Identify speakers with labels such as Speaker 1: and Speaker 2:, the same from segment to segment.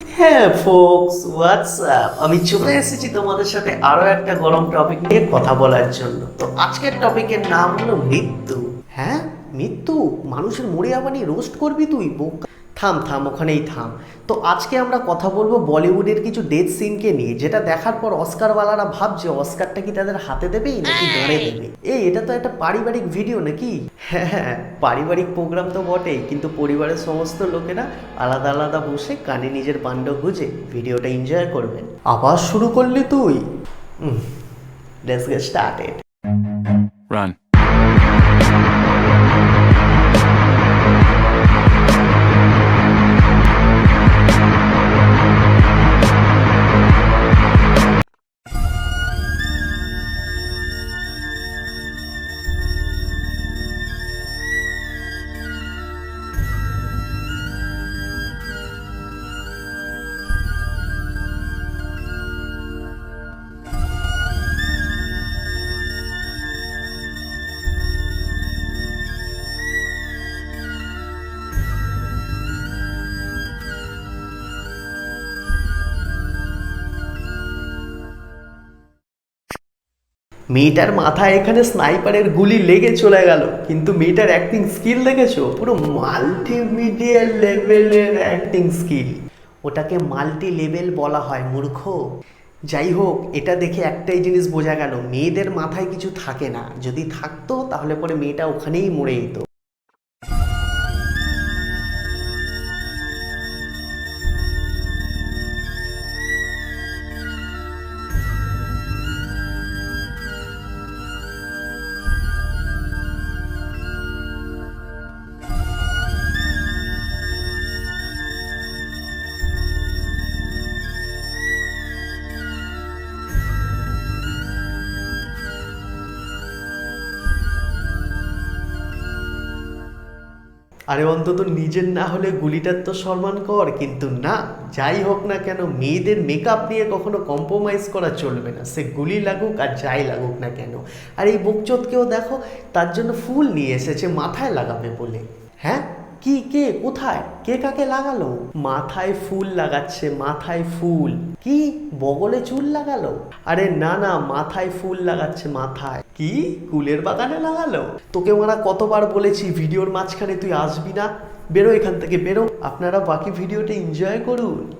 Speaker 1: হ্যাঁ folks WhatsApp আমি চলে এসেছি তোমাদের সাথে আরও একটা গরম টপিক নিয়ে কথা বলার জন্য। তো আজকের টপিকের নাম হলো মৃত্যু। হ্যাঁ মৃত্যু? মানুষের মরে আবানি রোস্ট করবি তুই, বোকা। থাম থাম ওখানেই থাম। তো আজকে আমরা কথা বলব বলিউডের কিছু ডেথ সিনকে নিয়ে। যেটা দেখার পর অস্কারওয়ালারা ভাবছে অস্কারটা কি তাদের হাতে দেবে নাকি গাড়ে দেবে? এই এটা তো একটা পারিবারিক ভিডিও নাকি? হ্যাঁ হ্যাঁ পারিবারিক প্রোগ্রাম তো বটেই কিন্তু পরিবারের সমস্ত লোকেরা আলাদা আলাদা বসে কানে নিজের পাণ্ড গুজে ভিডিওটা এনজয় করবেন। আবার শুরু করলি তুই। Let's get started
Speaker 2: Run.
Speaker 1: মেয়েটার মাথায় এখানে স্নাইপারের গুলি লেগে চলে গেল। কিন্তু মেয়েটার অ্যাক্টিং স্কিল দেখেছ? পুরো মাল্টিমিডিয়া লেভেলের অ্যাক্টিং স্কিল ওটাকে মাল্টি লেভেল বলা হয়, মূর্খ। যাই হোক, এটা দেখে একটাই জিনিস বোঝা গেল, মেয়েদের মাথায় কিছু থাকে না। যদি থাকতো, তাহলে পরে মেয়েটা ওখানেই মরে যেত। আরে অন্তত নিজের না হলে গুলিটার তো সম্মান কর, কিন্তু না, যাই হোক না কেন, মেয়েদের মেকআপ নিয়ে কখনো কম্প্রোমাইজ করা চলবে না। সে গুলি লাগুক আর যাই লাগুক না কেন। আর এই বকচোদকেও দেখো, তার জন্য ফুল নিয়ে এসেছে, মাথায় লাগাবে বলে। হ্যাঁ? কি, কে, কোথায়, কে কাকে লাগালো? মাথায় ফুল লাগাচ্ছে, মাথায় ফুল। কি, বগলে চুল লাগালো? আরে না না, মাথায় ফুল লাগাচ্ছে, মাথায়। কি, কুলের বাগানে লাগালো? তোকে ওরা কতবার বলেছি, ভিডিওর মাঝখানে তুই আসবি না? বেরো এখান থেকে, বেরো। আপনারা বাকি ভিডিওটা এনজয় করুন।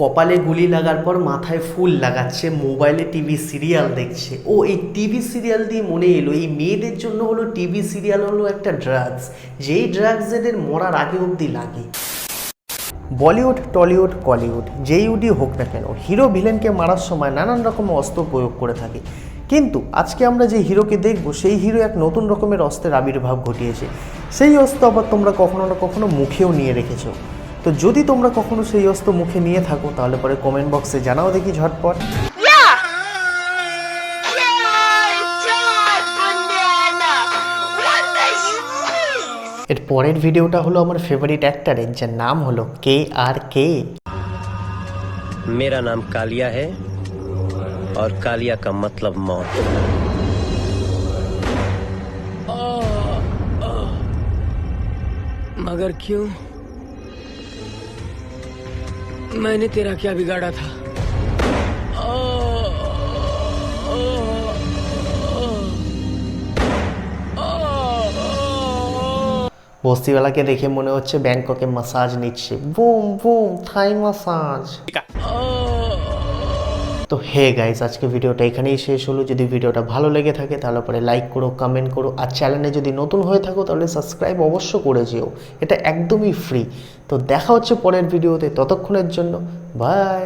Speaker 1: কপালে গুলি লাগার পর মাথায় ফুল লাগাচ্ছে, মোবাইলে টিভি সিরিয়াল দেখছে। ও, এই টিভি সিরিয়াল দিয়ে মনে এলো, এই মেয়েদের জন্য হলো টিভি সিরিয়াল হলো একটা ড্রাগস যেই ড্রাগস এদের মরার আগে অবধি লাগে। বলিউড, টলিউড, কলিউড যেই উডই হোক না কেন, হিরো ভিলেনকে মারার সময় নানান রকম অস্ত্র প্রয়োগ করে থাকে। কিন্তু আজকে আমরা যে হিরোকে দেখব, সেই হিরো এক নতুন রকমের অস্ত্রের আবির্ভাব ঘটিয়েছে। সেই অস্ত্র আবার তোমরা কখনো না কখনো মুখেও নিয়ে রেখেছো। তো যদি তোমরা কখনো সেই অস্ত্র মুখে নিয়ে থাকো তাহলে পরে কমেন্ট বক্সে জানাও দেখি ঝটপট
Speaker 3: Yeah! My God, banana! What the shit?
Speaker 1: এর পরের ভিডিওটা হলো আমার ফেভারিট অ্যাক্টারের যার নাম হলো কে আর কে
Speaker 4: मेरा नाम कालिया है और कालिया का मतलब मौत
Speaker 5: मगर क्यों मैंने तेरा क्या बिगाड़ा था
Speaker 1: বস্তিওয়ালাকে দেখে মনে হচ্ছে ব্যাংককে মাসাজ নিচ্ছে বুম বুম থাই মাসাজ তো হে গাইজ আজকে ভিডিওটা এখানেই শেষ হলো। যদি ভিডিওটা ভালো লেগে থাকে, তাহলে পরে লাইক করো কমেন্ট করো। আর চ্যানেলে যদি নতুন হয়ে থাকো, তাহলে সাবস্ক্রাইব অবশ্য করে যেও। এটা একদমই ফ্রি তো দেখা হচ্ছে পরের ভিডিওতে। ততক্ষণের জন্য বাই